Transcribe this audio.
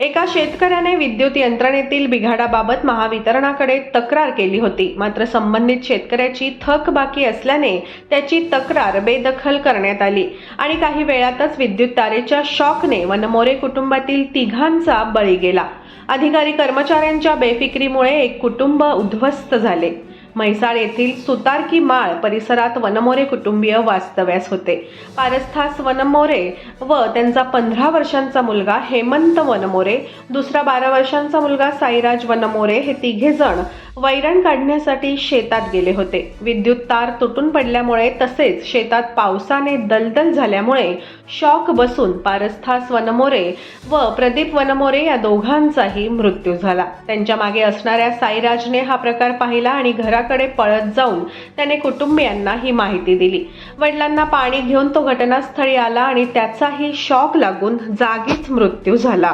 एका शेतकऱ्याने विद्युत यंत्रणेतील बिघाडाबाबत महावितरणाकडे तक्रार केली होती. मात्र संबंधित शेतकऱ्याची थक बाकी असल्याने त्याची तक्रार बेदखल करण्यात आली. आणि काही वेळातच विद्युत तारेच्या शॉकने वनमोरे कुटुंबातील तिघांचा बळी गेला. अधिकारी कर्मचाऱ्यांच्या बेफिक्रीमुळे एक कुटुंब उद्ध्वस्त झाले. म्हैसाळ येथील सुतारकी माळ परिसरात वनमोरे कुटुंबीय वास्तव्यास होते. पारस्थास वनमोरे व त्यांचा पंधरा वर्षांचा मुलगा हेमंत वनमोरे दुसरा बारा वर्षांचा मुलगा साईराज वनमोरे हे तिघे जण वैरण काढण्यासाठी शेतात गेले होते. विद्युत तार तुटून पडल्यामुळे तसेच शेतात पावसाने दलदल झाल्यामुळे शॉक बसून पारस्थास वनमोरे व प्रदीप वनमोरे या दोघांचाही मृत्यू झाला. त्यांच्या मागे असणाऱ्या साईराजने हा प्रकार पाहिला आणि घरात घराकडे पळत जाऊन त्याने कुटुंबियांना ही माहिती दिली. वडिलांना पाणी घेऊन तो घटनास्थळी आला आणि त्याचाही शॉक लागून जागीच मृत्यू झाला.